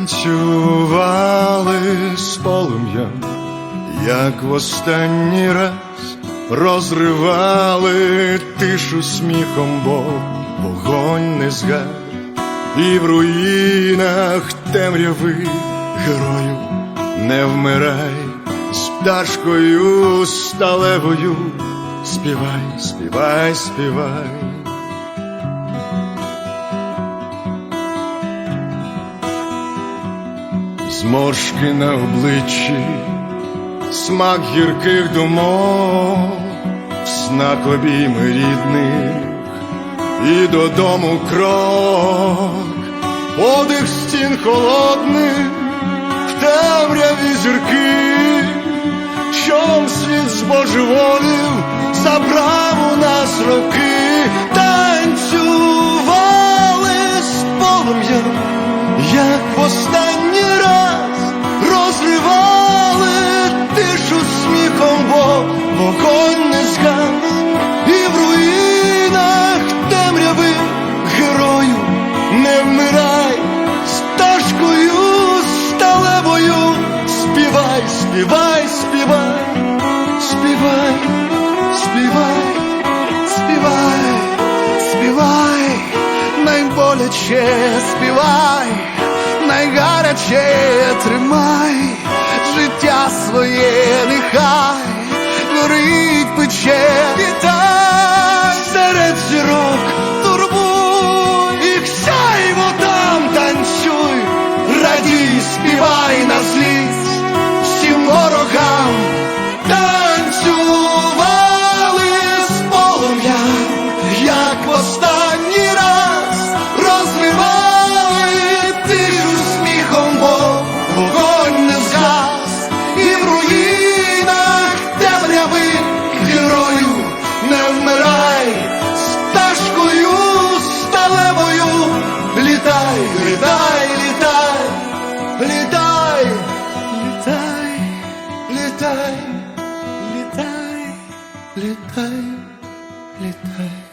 Танцювали з полум'ям, як в останній раз. Розривали тишу сміхом, бо вогонь не згас, і в руїнах темряви герою не вмирай. З пташкою сталевою, співай, співай, співай. Зморшки на обличчі, смак гірких думок, снах обійми рідних, і додому крок, подих стін холодних, в темряві зірки, що світ збожеволів, забрав співай, співай, співай, найболяче співай, найгаряче тримай, життя своє нехай горить пече, останній раз розривали тишу сміхом, бо вогонь не згас, і в руїнах темряви герою не вмирай, стежкою сталевою літай, літай, літай, літай, літай, літай, літай, літай, літай.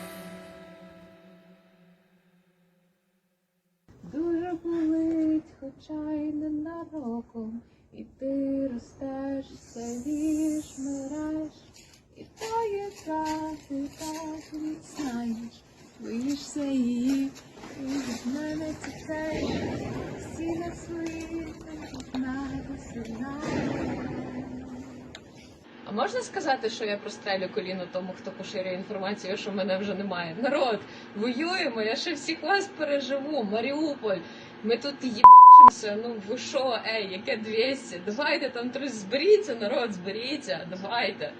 Хоча й ненароком, і ти ростеш, селіш, мираєш, і твої трати так знаєш, боїшся її, і від мене тікаєш, всі на свої, навесна. А можна сказати, що я прострелю коліно тому, хто поширює інформацію, що мене вже немає? Народ, воюємо, я ще всіх вас переживу. Маріуполь, ми тут їбашимося. Ну ви що, ей, яке 200? Давайте там трохи зберіться, народ, зберіться, давайте.